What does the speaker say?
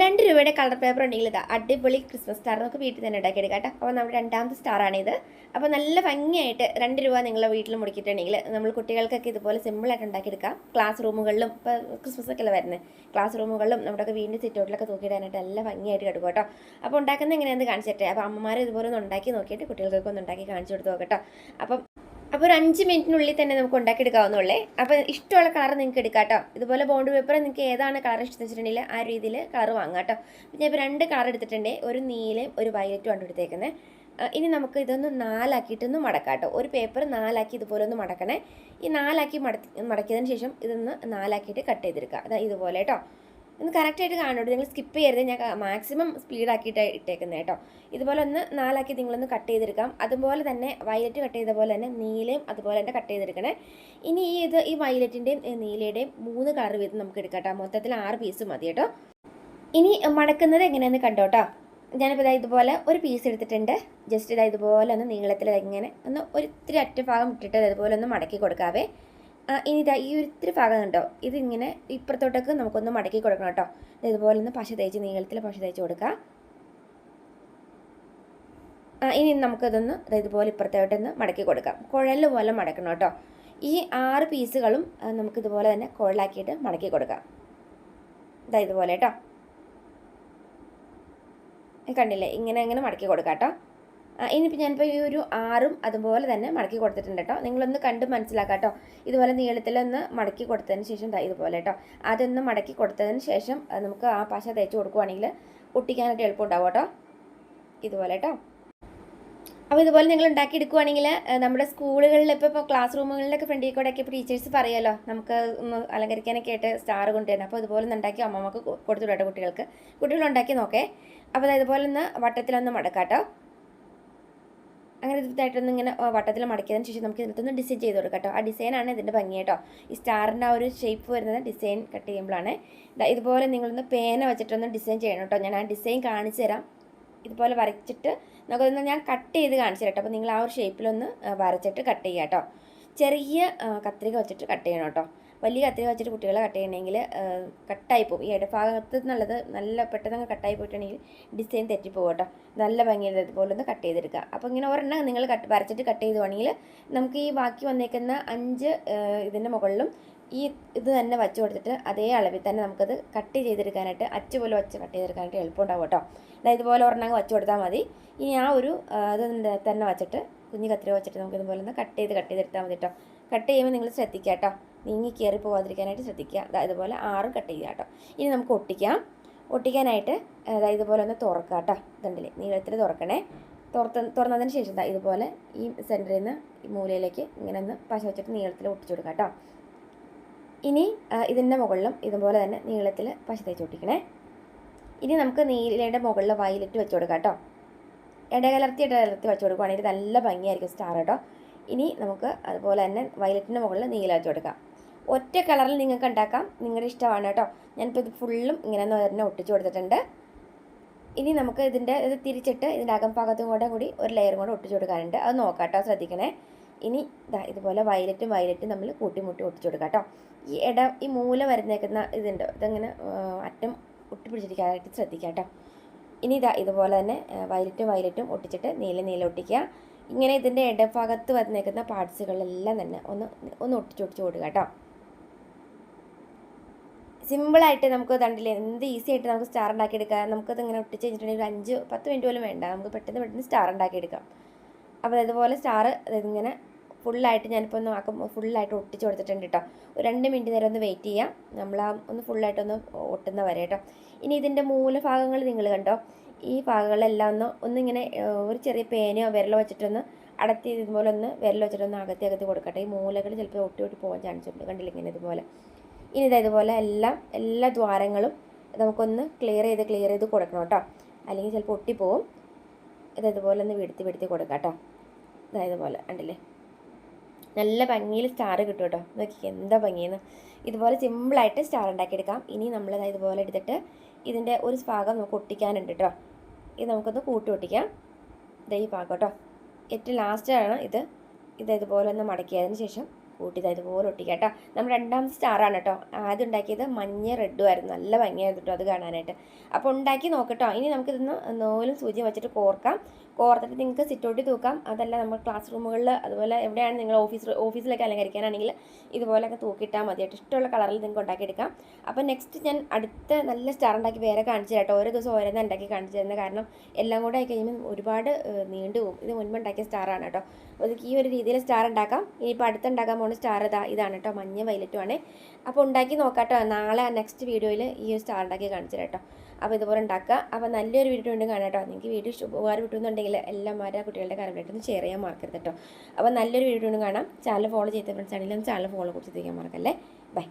രണ്ട് രൂപയുടെ colour paper ഉണ്ടെങ്കിൽ ഇതാ അടിപൊളി ക്രിസ്മസ് സ്റ്റാർ നമുക്ക് വീട്ടിൽ തന്നെ ഉണ്ടാക്കി എടുക്കാം കേട്ടോ. അപ്പോൾ നമ്മുടെ രണ്ടാമത്തെ സ്റ്റാർ സ്റ്റാറാണിത് അപ്പോൾ നല്ല ഭംഗിയായിട്ട് രണ്ട് രൂപ നിങ്ങളെ വീട്ടിൽ മുടിക്കിയിട്ടുണ്ടെങ്കിൽ നമ്മൾ കുട്ടികൾക്കൊക്കെ ഇതുപോലെ സിമ്പിളായിട്ട് ഉണ്ടാക്കിയെടുക്കാം. ക്ലാസ് റൂമുകളിലും ഇപ്പോൾ ക്രിസ്മസ് ഒക്കെ വരുന്നത്? ക്ലാസ് റൂമുകളിലും നമ്മുടെയൊക്കെ വീടിന്റെ സിറ്റൗട്ടിലൊക്കെ തൂക്കിയിടാനായിട്ട് നല്ല ഭംഗിയായിട്ട് കിടക്കും കേട്ടോ. അപ്പോൾ ഉണ്ടാക്കുന്നത് എങ്ങനെയാണെന്ന് കാണിച്ചിട്ടെ അപ്പോൾ അമ്മമാർ ഇതുപോലെ ഒന്ന് ഉണ്ടാക്കി നോക്കിയിട്ട് കുട്ടികൾക്കൊക്കെ ഒന്ന് ഉണ്ടാക്കി കാണിച്ചു കൊടുത്ത് നോക്കട്ടോ അപ്പം അപ്പോൾ ഒരു അഞ്ച് മിനിറ്റിനുള്ളിൽ തന്നെ നമുക്ക് ഉണ്ടാക്കിയെടുക്കാവുന്നുള്ളേ അപ്പോൾ ഇഷ്ടമുള്ള കളർ നിങ്ങൾക്ക് എടുക്കാം കേട്ടോ ഇതുപോലെ ബോണ്ട് പേപ്പർ നിങ്ങൾക്ക് ഏതാണ് കളർ ഇഷ്ടം വെച്ചിട്ടുണ്ടെങ്കിൽ ആ രീതിയിൽ കളർ വാങ്ങാം കേട്ടോ ഞാൻ ഇപ്പോൾ രണ്ട് കളർ എടുത്തിട്ടുണ്ട്. ഒരു നീലയും ഒരു വയലറ്റും ആണ് എടുത്തേക്കുന്നത് ഇനി നമുക്ക് ഇതൊന്ന് നാലാക്കിയിട്ടൊന്ന് മടക്കാം കേട്ടോ ഒരു പേപ്പർ നാലാക്കി ഇതുപോലെ ഒന്ന് മടക്കണേ. ഈ നാലാക്കി മടക്കി മടക്കിയതിന് ശേഷം ഇതൊന്ന് നാലാക്കിയിട്ട് കട്ട് ചെയ്തെടുക്കുക. അതാ ഇതുപോലെ കേട്ടോ ഒന്ന് കറക്റ്റായിട്ട് കാണുള്ളൂ നിങ്ങൾ സ്കിപ്പ് ചെയ്യരുത്. ഞാൻ മാക്സിമം സ്പീഡാക്കിയിട്ട് ഇട്ടേക്കുന്നത് കേട്ടോ. ഇതുപോലെ ഒന്ന് നാലാക്കി നിങ്ങളൊന്ന് കട്ട് ചെയ്തെടുക്കാം. അതുപോലെ തന്നെ വയലറ്റ് കട്ട് ചെയ്ത പോലെ തന്നെ നീലയും അതുപോലെ തന്നെ കട്ട് ചെയ്തെടുക്കണേ. ഇനി ഈ ഇത് ഈ വയലറ്റിന്റെയും നീലയുടെയും മൂന്ന് കളർ വീതം നമുക്ക് എടുക്കാം മൊത്തത്തിൽ ആറ് പീസ് മതി കേട്ടോ. ഇനി മടക്കുന്നത് എങ്ങനെയാണെന്ന് കണ്ടോ കേട്ടോ ഞാനിപ്പോൾ ഇതാ ഇതുപോലെ ഒരു പീസ് എടുത്തിട്ടുണ്ട്. ജസ്റ്റ് ഇതാ ഇതുപോലെ ഒന്ന് നീളത്തിൽ ഇങ്ങനെ ഒന്ന് ഒരിത്തിരി അറ്റഭാഗം ഇട്ടിട്ട് അതുപോലെ ഒന്ന് മടക്കി കൊടുക്കാവേ. ഇനി ഇതാ ഈ ഒരു ഇത്തിരി ഭാഗം കണ്ടോ? ഇതിങ്ങനെ ഇപ്പുറത്തോട്ടൊക്കെ നമുക്കൊന്ന് മടക്കി കൊടുക്കണം കേട്ടോ. ഇതുപോലെ ഒന്ന് പശ തേച്ച് നീളത്തിൽ പശ തേച്ച് കൊടുക്കുക ഇനി നമുക്കതൊന്ന് ഇതുപോലെ ഇപ്പുറത്തോട്ടൊന്ന് മടക്കി കൊടുക്കാം. കുഴൽ പോലെ മടക്കണം കേട്ടോ. ഈ ആറ് പീസുകളും നമുക്ക് ഇതുപോലെ തന്നെ കുഴലാക്കിയിട്ട് മടക്കി കൊടുക്കാം. ഇതാ ഇതുപോലെ കേട്ടോ. കണ്ടില്ലേ? ഇങ്ങനെ ഇങ്ങനെ മടക്കി കൊടുക്കാം കേട്ടോ. ഇനിയിപ്പോൾ ഞാനിപ്പോൾ ഈ ഒരു ആറും അതുപോലെ തന്നെ മടക്കി കൊടുത്തിട്ടുണ്ട് കേട്ടോ. നിങ്ങളൊന്ന് കണ്ട് മനസ്സിലാക്കാം കേട്ടോ. ഇതുപോലെ നീളത്തിലൊന്ന് മടക്കി കൊടുത്തതിന് ശേഷം ഇതുപോലെ കേട്ടോ. അതൊന്ന് മടക്കി കൊടുത്തതിന് ശേഷം നമുക്ക് ആ പശ തേച്ച് കൊടുക്കുവാണെങ്കിൽ ഒട്ടിക്കാനായിട്ട് എളുപ്പമുണ്ടാവും കേട്ടോ. ഇതുപോലെ കേട്ടോ. അപ്പോൾ ഇതുപോലെ നിങ്ങൾ ഉണ്ടാക്കി എടുക്കുവാണെങ്കിൽ നമ്മുടെ സ്കൂളുകളിൽ ഇപ്പോൾ ക്ലാസ് റൂമുകളിലൊക്കെ ഫ്രണ്ടിൽ കൂടെ ഒക്കെ ഇപ്പോൾ ടീച്ചേഴ്സ് പറയുമല്ലോ നമുക്ക് അലങ്കരിക്കാനൊക്കെ ആയിട്ട് സ്റ്റാർ കൊണ്ടുവരണം അപ്പോൾ ഇതുപോലെ ഒന്ന് ഉണ്ടാക്കി അമ്മമ്മക്ക് കൊടുത്തു വിടട്ടെ കുട്ടികൾക്ക്. കുട്ടികൾ ഉണ്ടാക്കി നോക്കേ. അപ്പോൾ ഇതുപോലെ ഒന്ന് വട്ടത്തിലൊന്ന് മടക്കാട്ടോ അങ്ങനെ ഇതായിട്ടൊന്ന് ഇങ്ങനെ വട്ടത്തിൽ മടക്കിയതിന് ശേഷം നമുക്ക് ഇതിനകത്തൊന്ന് ഡിസൈൻ ചെയ്ത് കൊടുക്കാം കേട്ടോ. ആ ഡിസൈനാണ് ഇതിന്റെ ഭംഗി കേട്ടോ. ഈ സ്റ്റാറിന്റെ ആ ഒരു ഷേപ്പ് വരുന്നത് ഡിസൈൻ കട്ട് ചെയ്യുമ്പോഴാണ്. ഇതുപോലെ നിങ്ങളൊന്ന് പേന വെച്ചിട്ടൊന്ന് ഡിസൈൻ ചെയ്യണം കേട്ടോ. ഞാൻ ആ ഡിസൈൻ കാണിച്ചു തരാം. ഇതുപോലെ വരച്ചിട്ട് നമുക്കതൊന്ന് ഞാൻ കട്ട് ചെയ്ത് കാണിച്ചു തരാം അപ്പോൾ നിങ്ങൾ ആ ഒരു ഷേപ്പിലൊന്ന് വരച്ചിട്ട് കട്ട് ചെയ്യാം കേട്ടോ. ചെറിയ കത്രിക വെച്ചിട്ട് കട്ട് ചെയ്യണം കേട്ടോ. വലിയ കത്തിരി വെച്ചിട്ട് കുട്ടികളെ കട്ട് ചെയ്യണമെങ്കിൽ കട്ടായി പോകും ഈ ഇടഭാഗത്ത് നിന്നുള്ളത് നല്ല പെട്ടെന്ന് കട്ടായി പോയിട്ടുണ്ടെങ്കിൽ ഡിസൈൻ തെറ്റിപ്പോകും കേട്ടോ. നല്ല ഭംഗിയിൽ ഇതുപോലെ ഒന്ന് കട്ട് ചെയ്തെടുക്കുക അപ്പോൾ ഇങ്ങനെ ഒരെണ്ണം നിങ്ങൾ കട്ട് വരച്ചിട്ട് കട്ട് ചെയ്തുവാണെങ്കിൽ നമുക്ക് ഈ ബാക്കി വന്നേക്കുന്ന അഞ്ച് ഇതിന്റെ മുകളിലും ഈ ഇത് തന്നെ വച്ച് കൊടുത്തിട്ട് അതേ അളവിൽ തന്നെ നമുക്കത് കട്ട് ചെയ്തെടുക്കാനായിട്ട് അച്ച് പോലെ വച്ച് കട്ട് ചെയ്തെടുക്കാനായിട്ട് എളുപ്പമുണ്ടാവും കേട്ടോ. അതായത് ഇതുപോലെ ഒരെണ്ണം വച്ച് കൊടുത്താൽ മതി. ഇനി ആ ഒരു അത് തന്നെ വച്ചിട്ട് കുഞ്ഞു കത്തിരി വെച്ചിട്ട് നമുക്ക് ഇതുപോലെ ഒന്ന് കട്ട് ചെയ്ത് കട്ട് ചെയ്തെടുത്താൽ മതി കേട്ടോ. കട്ട് ചെയ്യുമ്പോൾ നിങ്ങൾ ശ്രദ്ധിക്കുക കേട്ടോ. നീങ്ങി കയറി പോകാതിരിക്കാനായിട്ട് ശ്രദ്ധിക്കുക. അതായത് പോലെ ആറും കട്ട് ചെയ്യുക കേട്ടോ. ഇനി നമുക്ക് ഒട്ടിക്കാം. ഒട്ടിക്കാനായിട്ട് അതായത് ഇതുപോലെ ഒന്ന് തുറക്കുക കേട്ടോ. ഇതുണ്ടല്ലേ നീളത്തിൽ തുറക്കണേ. തുറത്ത് തുറന്നതിന് ശേഷം എന്താ ഇതുപോലെ ഈ സെന്ററിൽ നിന്ന് ഈ മൂലയിലേക്ക് ഇങ്ങനെ ഒന്ന് പശ വെച്ചിട്ട് നീളത്തിൽ ഒട്ടിച്ചു കൊടുക്കുക കേട്ടോ. ഇനി ഇതിന്റെ മുകളിലും ഇതുപോലെ തന്നെ നീളത്തിൽ പശ തേച്ച് ഒട്ടിക്കണേ. ഇനി നമുക്ക് നീലയുടെ മുകളിൽ വയലറ്റ് വെച്ച് കൊടുക്കാം കേട്ടോ. ഇടകലർത്തി ഇടകലർത്തി വെച്ച് കൊടുക്കുകയാണെങ്കിൽ നല്ല ഭംഗിയായിരിക്കും സ്റ്റാർ കേട്ടോ. ഇനി നമുക്ക് അതുപോലെ തന്നെ വയലറ്റിന്റെ മുകളിൽ നീല വെച്ച് കൊടുക്കാം. ഒറ്റ കളറിൽ നിങ്ങൾക്ക് ഉണ്ടാക്കാം. നിങ്ങളുടെ ഇഷ്ടമാണ് കേട്ടോ. ഞാനിപ്പോൾ ഇത് ഫുള്ളും ഇങ്ങനെ തന്നെ ഒട്ടിച്ച് കൊടുത്തിട്ടുണ്ട്. ഇനി നമുക്ക് ഇതിന്റെ ഇത് തിരിച്ചിട്ട് ഇതിന്റെ അകം ഭാഗത്തും കൂടെ കൂടി ഒരു ലെയറും കൂടെ ഒട്ടിച്ച് കൊടുക്കാനുണ്ട്. അത് നോക്കാം കേട്ടോ ശ്രദ്ധിക്കണേ. ഇനി ഇതാ ഇതുപോലെ വയലറ്റും വയലറ്റും നമ്മൾ കൂട്ടിമുട്ടി ഒട്ടിച്ച് കൊടുക്കാം കേട്ടോ. ഈ ഇട ഈ മൂല വരുന്നേക്കുന്ന ഇതുണ്ട്. ഇതങ്ങനെ അറ്റം ഒട്ടിപ്പിടിച്ചിരിക്കാനായിട്ട് ശ്രദ്ധിക്കാം കേട്ടോ. ഇനി ഇതാ ഇതുപോലെ തന്നെ വയലറ്റും വയലറ്റും ഒട്ടിച്ചിട്ട് നീല നീല ഒട്ടിക്കുക. ഇങ്ങനെ ഇതിന്റെ ഇടഭാഗത്ത് വന്നേക്കുന്ന പാർട്സുകളെല്ലാം തന്നെ ഒന്ന് ഒന്ന് ഒട്ടിച്ചൊട്ടിച്ച് കൊടുക്കാം കേട്ടോ. സിമ്പിളായിട്ട് നമുക്ക് കണ്ടില്ലേ എന്ത് ഈസി ആയിട്ട് നമുക്ക് സ്റ്റാർ ഉണ്ടാക്കിയെടുക്കാം. നമുക്കത് ഇങ്ങനെ ഒട്ടിച്ച് കഴിഞ്ഞിട്ടുണ്ടെങ്കിൽ ഒരു അഞ്ച് പത്ത് മിനിറ്റ് പോലും വേണ്ട. നമുക്ക് പെട്ടെന്ന് പെട്ടെന്ന് സ്റ്റാർ ഉണ്ടാക്കിയെടുക്കാം. അപ്പോൾ അതുപോലെ സ്റ്റാർ ഇങ്ങനെ ഫുള്ളായിട്ട് ഞാനിപ്പോൾ ഒന്ന് ആക്കും ഫുള്ളായിട്ട് ഒട്ടിച്ച് കൊടുത്തിട്ടുണ്ട് കേട്ടോ ഒരു രണ്ട് മിനിറ്റ് നേരം ഒന്ന് വെയിറ്റ് ചെയ്യാം. നമ്മൾ ആ ഒന്ന് ഫുള്ളായിട്ടൊന്ന് ഒട്ടുന്ന വരെ കേട്ടോ ഇനി ഇതിന്റെ മൂലഭാഗങ്ങൾ നിങ്ങൾ കണ്ടോ? ഈ ഭാഗങ്ങളെല്ലാം ഒന്ന് ഒന്നിങ്ങനെ ഒരു ചെറിയ പേനയോ വിരലോ വെച്ചിട്ടൊന്ന് അടത്തി ഇതുപോലെ ഒന്ന് വിരൽ വെച്ചിട്ടൊന്ന് അകത്തി അകത്തി കൊടുക്കട്ടെ. ഈ മൂലകൾ ചിലപ്പോൾ ഒട്ടി ഒട്ടി പോകാൻ ചാൻസ് ഉണ്ട്. കണ്ടില്ല ഇങ്ങനെ ഇതുപോലെ? ഇനി ഇതാ ഇതുപോലെ എല്ലാം എല്ലാ ദ്വാരങ്ങളും നമുക്കൊന്ന് ക്ലിയർ ചെയ്ത് ക്ലിയർ ചെയ്ത് കൊടുക്കണം കേട്ടോ അല്ലെങ്കിൽ ചിലപ്പോൾ ഒട്ടിപ്പോവും. ഇത് ഇതുപോലെ ഒന്ന് വെടുത്തി വെടുത്തി കൊടുക്കാം കേട്ടോ ഇതാ ഇതുപോലെ കണ്ടില്ലേ? നല്ല ഭംഗിയിൽ സ്റ്റാർ കിട്ടും കേട്ടോ നോക്കി എന്താ ഭംഗിയെന്ന്. ഇതുപോലെ സിമ്പിളായിട്ട് സ്റ്റാർ ഉണ്ടാക്കിയെടുക്കാം. ഇനി നമ്മൾ ദാ ഇതുപോലെ എടുത്തിട്ട് ഇതിന്റെ ഒരു ഭാഗം നമുക്ക് ഒട്ടിക്കാനുണ്ട് കേട്ടോ ഇത് നമുക്കൊന്ന് കൂട്ടി ഒട്ടിക്കാം. ഇതാ ഈ ഭാഗം കേട്ടോ ഏറ്റവും ലാസ്റ്റാണ് ഇത്. ഇത് ഒന്ന് മടക്കിയതിന് ശേഷം കൂട്ടി ഇതാ ഇതുപോലെ ഒട്ടിക്കാം കേട്ടോ. നമ്മൾ രണ്ടാമത്തെ സ്റ്റാറാണ് കേട്ടോ. ആദ്യം ഉണ്ടാക്കിയത് മഞ്ഞ റെഡും ആയിരുന്നു. നല്ല ഭംഗിയായിരുന്നു കേട്ടോ അത് കാണാനായിട്ട്. അപ്പോൾ ഉണ്ടാക്കി നോക്കട്ടോ ഇനി നമുക്കിതൊന്ന് നൂലും സൂചിയും വെച്ചിട്ട് കോർക്കാം. കോർത്തിട്ട് നിങ്ങൾക്ക് സിറ്റൗട്ടിൽ തൂക്കാം. അതല്ല നമ്മൾ ക്ലാസ് റൂമുകളിൽ അതുപോലെ എവിടെയാണ് നിങ്ങൾ ഓഫീസ് ഓഫീസിലൊക്കെ അലങ്കരിക്കാനാണെങ്കിൽ ഇതുപോലെയൊക്കെ തൂക്കിയിട്ടാൽ മതി കേട്ടോ. ഇഷ്ടമുള്ള കളറിൽ നിങ്ങൾക്ക് ഉണ്ടാക്കിയെടുക്കാം. അപ്പോൾ നെക്സ്റ്റ് ഞാൻ അടുത്ത നല്ല സ്റ്റാർ ഉണ്ടാക്കി വേറെ കാണിച്ചു കേട്ടോ. ഓരോ ദിവസം ഓരോന്ന് ഉണ്ടാക്കി കാണിച്ചു തരുന്നത് കാരണം എല്ലാം കൂടെ ആയി കഴിയുമ്പോൾ ഒരുപാട് നീണ്ടുപോകും. ഇത് മുൻപ് ഉണ്ടാക്കിയ സ്റ്റാറാണ് കേട്ടോ. അപ്പോൾ ഈ ഒരു രീതിയിൽ സ്റ്റാർ ഉണ്ടാക്കാം. ഇനിയിപ്പോൾ അടുത്ത് ഉണ്ടാക്കാൻ പോകുന്ന സ്റ്റാർ ഇതാ ഇതാണ് കേട്ടോ മഞ്ഞ വൈലറ്റുമാണ് അപ്പോൾ ഉണ്ടാക്കി നോക്കാട്ടോ കേട്ടോ നാളെ നെക്സ്റ്റ് വീഡിയോയിൽ ഈ ഒരു സ്റ്റാർ ഉണ്ടാക്കി കാണിച്ചു കേട്ടോ അപ്പോൾ ഇതുപോലെ ഉണ്ടാക്കുക. അപ്പോൾ നല്ലൊരു വീഡിയോ ഉണ്ട് കാണാം കേട്ടോ നിങ്ങൾക്ക് വീഡിയോ ഉപകാരം കിട്ടുന്നുണ്ടെങ്കിൽ എല്ലാമാരുടെ കുട്ടികളുടെ കാര്യമായിട്ടൊന്ന് ഷെയർ ചെയ്യാൻ മറക്കരുത് കേട്ടോ അപ്പോൾ നല്ലൊരു വീഡിയോ ഉണ്ട് കാണാം. ചാനൽ ഫോളോ ചെയ്ത ഫ്രണ്ട്സ് ആണെങ്കിലും ചാനൽ ഫോളോ കൊടുത്തിരിക്കാൻ മാർക്കല്ലേ ബൈ